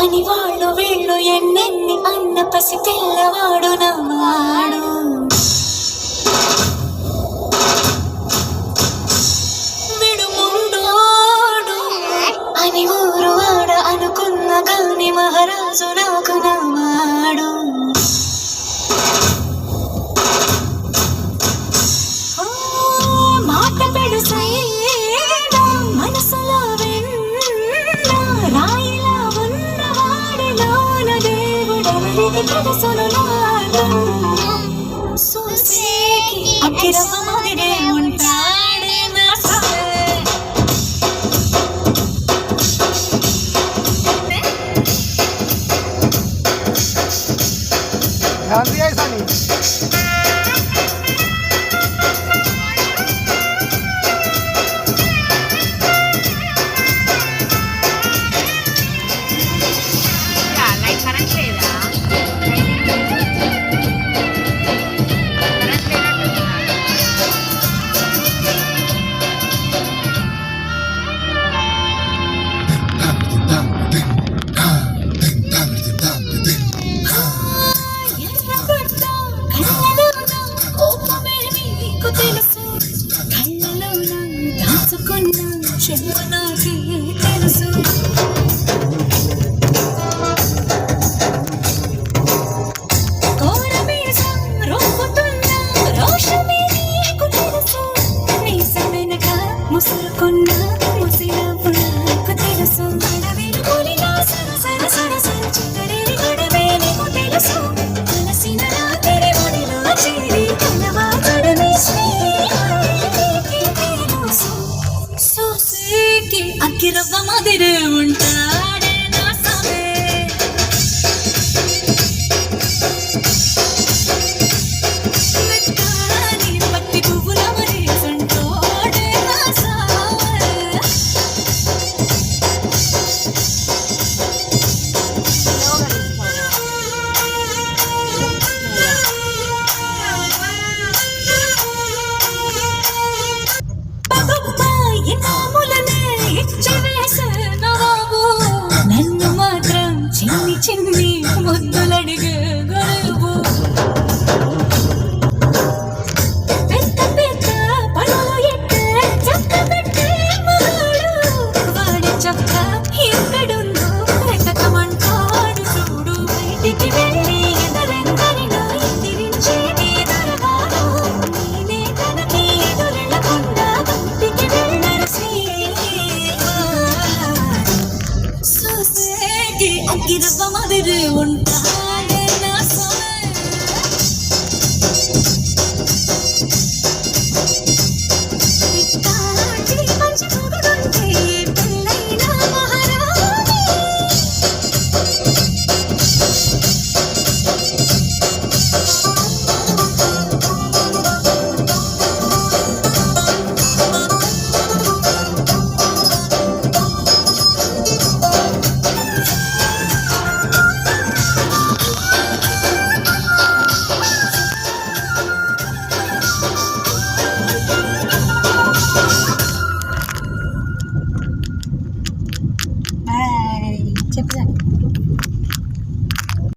అని వాళ్ళు వీళ్ళు ఎన్నెన్ని అన్న పసి పిల్లవాడు నవ్వాడు. విడుముండోడు అని ఊరు వాడ అనుకున్న కాని మహారాజు నాకు నా దేవుడెవరికి తెలుసును నాగం సూసేకి అఖిరవ మాదిరే ఉంటాడే నా సామే ध्यान दिया ऐसा नहीं దాచుకున్న చెమ్మ నాకే తెలుసు కోరమీసం Hayır ama derim. Fernando. இரவம் அதிரு உன்